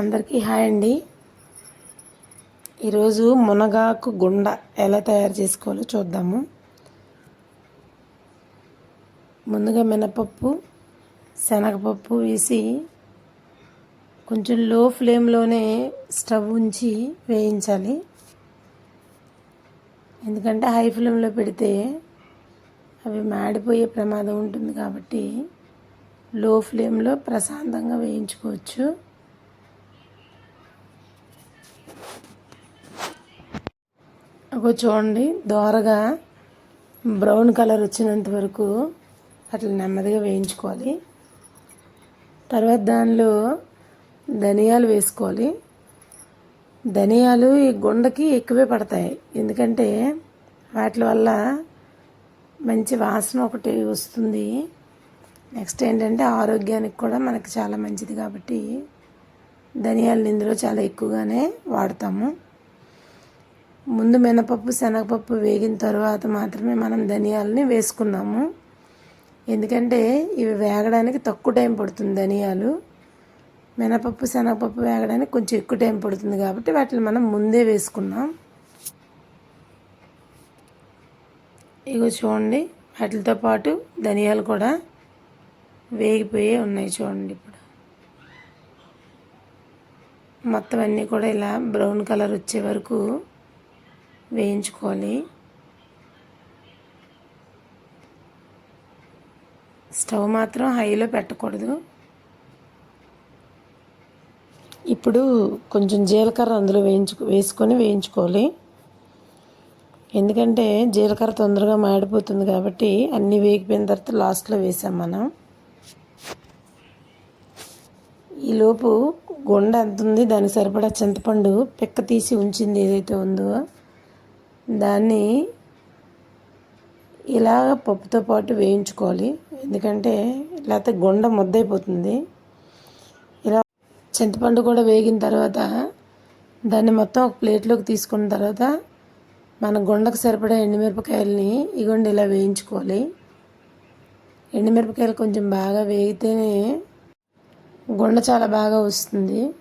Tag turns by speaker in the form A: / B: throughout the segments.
A: అందరికీ హాయ్ అండి. ఈరోజు మునగాకు గుండ ఎలా తయారు చేసుకోవాలో చూద్దాము. ముందుగా మినపప్పు శనగపప్పు వేసి కొంచెం లో ఫ్లేమ్లోనే స్టవ్ ఉంచి వేయించాలి. ఎందుకంటే హై ఫ్లేమ్లో పెడితే అవి మాడిపోయే ప్రమాదం ఉంటుంది కాబట్టి లో ఫ్లేమ్లో ప్రశాంతంగా వేయించుకోవచ్చు. ఒక చూడండి దోరగా బ్రౌన్ కలర్ వచ్చినంత వరకు అట్లా నెమ్మదిగా వేయించుకోవాలి. తర్వాత దానిలో ధనియాలు వేసుకోవాలి. ధనియాలు ఈ గుండకి ఎక్కువే పడతాయి. ఎందుకంటే వాటి వల్ల మంచి వాసన ఒకటి వస్తుంది. నెక్స్ట్ ఏంటంటే ఆరోగ్యానికి కూడా మనకి చాలా మంచిది కాబట్టి ధనియాలు ఇందులో చాలా ఎక్కువగానే వాడతాము. ముందు మినపప్పు శనగపప్పు వేగిన తర్వాత మాత్రమే మనం ధనియాలని వేసుకున్నాము ఎందుకంటే ఇవి వేగడానికి తక్కువ టైం పడుతుంది ధనియాలు. మినపప్పు శనగపప్పు వేగడానికి కొంచెం ఎక్కువ టైం పడుతుంది కాబట్టి వాటిని మనం ముందే వేసుకున్నాం. ఇగో చూడండి వాటితో పాటు ధనియాలు కూడా వేగిపోయే ఉన్నాయి చూడండి ఇప్పుడు. మొత్తం అన్నీ కూడా ఇలా బ్రౌన్ కలర్ వచ్చే వరకు వేయించుకోవాలి. స్టవ్ మాత్రం హైలో పెట్టకూడదు. ఇప్పుడు కొంచెం జీలకర్ర అందులో వేయించు వేసుకొని వేయించుకోవాలి. ఎందుకంటే జీలకర్ర తొందరగా మాడిపోతుంది కాబట్టి అన్నీ వేగిపోయిన తర్వాత లాస్ట్లో వేసాం మనం. ఈలోపు గుండ ఎంత ఉంది? దానికి సరిపడా చింతపండు పిక్క తీసి ఉంచింది ఏదైతే ఉందో దాన్ని ఇలాగ పప్పుతో పాటు వేయించుకోవాలి. ఎందుకంటే లేకపోతే గుండ ముద్దైపోతుంది ఇలా చింతపండు కూడా వేగిన తర్వాత దాన్ని మొత్తం ఒక ప్లేట్లోకి తీసుకున్న తర్వాత మన గుండకు సరిపడా ఎండుమిరపకాయలని ఇగోండి ఇలా వేయించుకోవాలి. ఎండుమిరపకాయలు కొంచెం బాగా వేగితేనే గుండ చాలా బాగా వస్తుంది.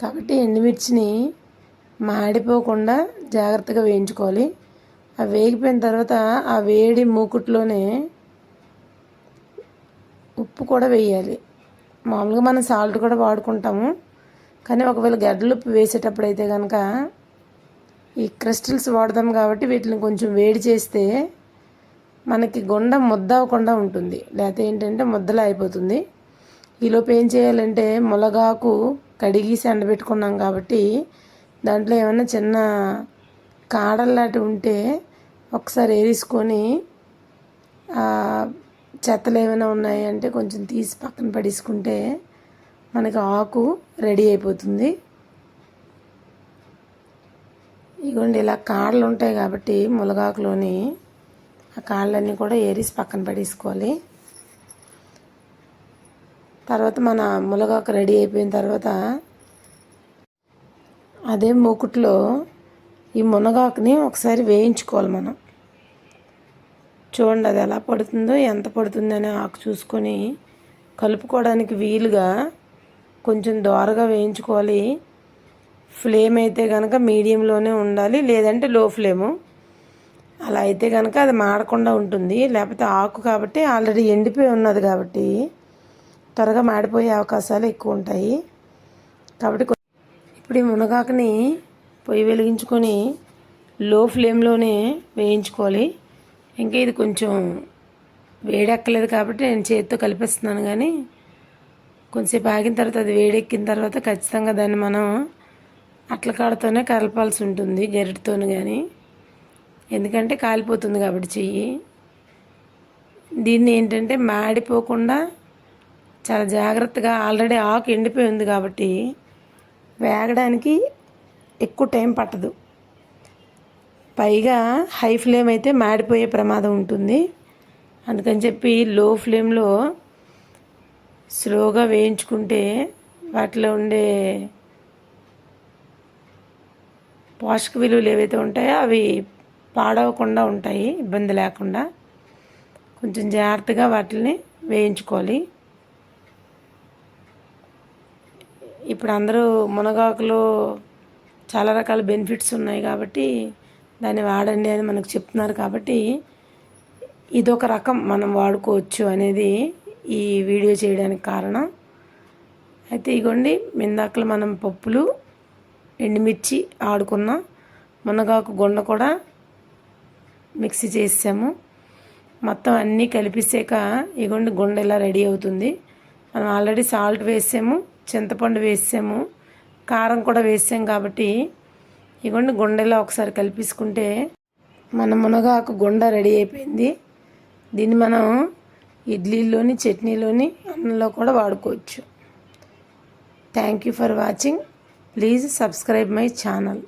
A: కాబట్టి ఎండుమిర్చిని మాడిపోకుండా జాగ్రత్తగా వేయించుకోవాలి. ఆ వేగిపోయిన తర్వాత ఆ వేడి మూకుట్లోనే ఉప్పు కూడా వేయాలి. మామూలుగా మనం సాల్ట్ కూడా వాడుకుంటాము. కానీ ఒకవేళ గడ్డలు ఉప్పు వేసేటప్పుడు అయితే కనుక ఈ క్రిస్టల్స్ వాడదాం కాబట్టి వీటిని కొంచెం వేడి చేస్తే మనకి గుండ ముద్ద అవ్వకుండా ఉంటుంది. లేకపోతే ఏంటంటే ముద్దలా అయిపోతుంది. ఈలోపు ఏం చేయాలంటే ములగాకు కడిగేసి ఎండబెట్టుకున్నాం కాబట్టి దాంట్లో ఏమైనా చిన్న కాడల్లాంటి ఉంటే ఒకసారి ఏరేసుకొని చెత్తలు ఏమైనా ఉన్నాయంటే కొంచెం తీసి పక్కన పడేసుకుంటే మనకి ఆకు రెడీ అయిపోతుంది. ఇగోండి ఇలా కాడలు ఉంటాయి కాబట్టి ములగాకులోని ఆ కాళ్ళన్నీ కూడా ఏరిసి పక్కన పడేసుకోవాలి. తర్వాత మన ములగాకు రెడీ అయిపోయిన తర్వాత అదే మూకుట్లో ఈ మునగాకుని ఒకసారి వేయించుకోవాలి మనం. చూడండి అది ఎలా పడుతుందో ఎంత పడుతుందనే ఆకు చూసుకొని కలుపుకోవడానికి వీలుగా కొంచెం దోరగా వేయించుకోవాలి. ఫ్లేమ్ అయితే కనుక మీడియంలోనే ఉండాలి లేదంటే లో ఫ్లేము. అలా అయితే కనుక అది మాడకుండా ఉంటుంది. లేకపోతే ఆకు కాబట్టి ఆల్రెడీ ఎండిపోయి ఉన్నది కాబట్టి త్వరగా మాడిపోయే అవకాశాలు ఎక్కువ ఉంటాయి. కాబట్టి ఇప్పుడు ఈ మునగాకుని పొయ్యి వెలిగించుకొని లో ఫ్లేమ్లోనే వేయించుకోవాలి. ఇంకా ఇది కొంచెం వేడెక్కలేదు కాబట్టి నేను చేతితో కలిపిస్తున్నాను కానీ కొంచెంసేపు ఆగిన తర్వాత అది వేడెక్కిన తర్వాత ఖచ్చితంగా దాన్ని మనం అట్ల కాడతోనే కలపాల్సి ఉంటుంది గరిటతోనే కానీ. ఎందుకంటే కాలిపోతుంది కాబట్టి చెయ్యి. దీన్ని ఏంటంటే మాడిపోకుండా చాలా జాగ్రత్తగా ఆల్రెడీ ఆకు ఎండిపోయి ఉంది కాబట్టి వేగడానికి ఎక్కువ టైం పట్టదు. పైగా హై ఫ్లేమ్ అయితే మాడిపోయే ప్రమాదం ఉంటుంది. అందుకని చెప్పి లో ఫ్లేమ్లో స్లోగా వేయించుకుంటే వాటిలో ఉండే పోషక విలువలు ఏవైతే ఉంటాయో అవి పాడవకుండా ఉంటాయి ఇబ్బంది లేకుండా. కొంచెం జాగ్రత్తగా వాటిని వేయించుకోవాలి. ఇప్పుడు అందరూ మునగాకులో చాలా రకాల బెనిఫిట్స్ ఉన్నాయి కాబట్టి దాన్ని వాడండి అని మనకు చెప్తున్నారు కాబట్టి ఇదొక రకం మనం వాడుకోవచ్చు అనేది ఈ వీడియో చేయడానికి కారణం. అయితే ఇగోండి మిందాకలు మనం పప్పులు ఎండుమిర్చి ఆడుకున్న మునగాకు గుండ కూడా మిక్సీ చేసాము మొత్తం అన్నీ కలిపిసాక ఇగోండి గుండె ఇలా రెడీ అవుతుంది. మనం ఆల్రెడీ సాల్ట్ వేసాము. చింతపండు వేసాము కారం కూడా వేసాం కాబట్టి ఇగోండి గుండెలో ఒకసారి కలిపేసుకుంటే మన మునగాకు గుండ రెడీ అయిపోయింది. దీన్ని మనం ఇడ్లీలోని చట్నీలోని అన్నంలో కూడా వాడుకోవచ్చు. Thank you for watching please subscribe my channel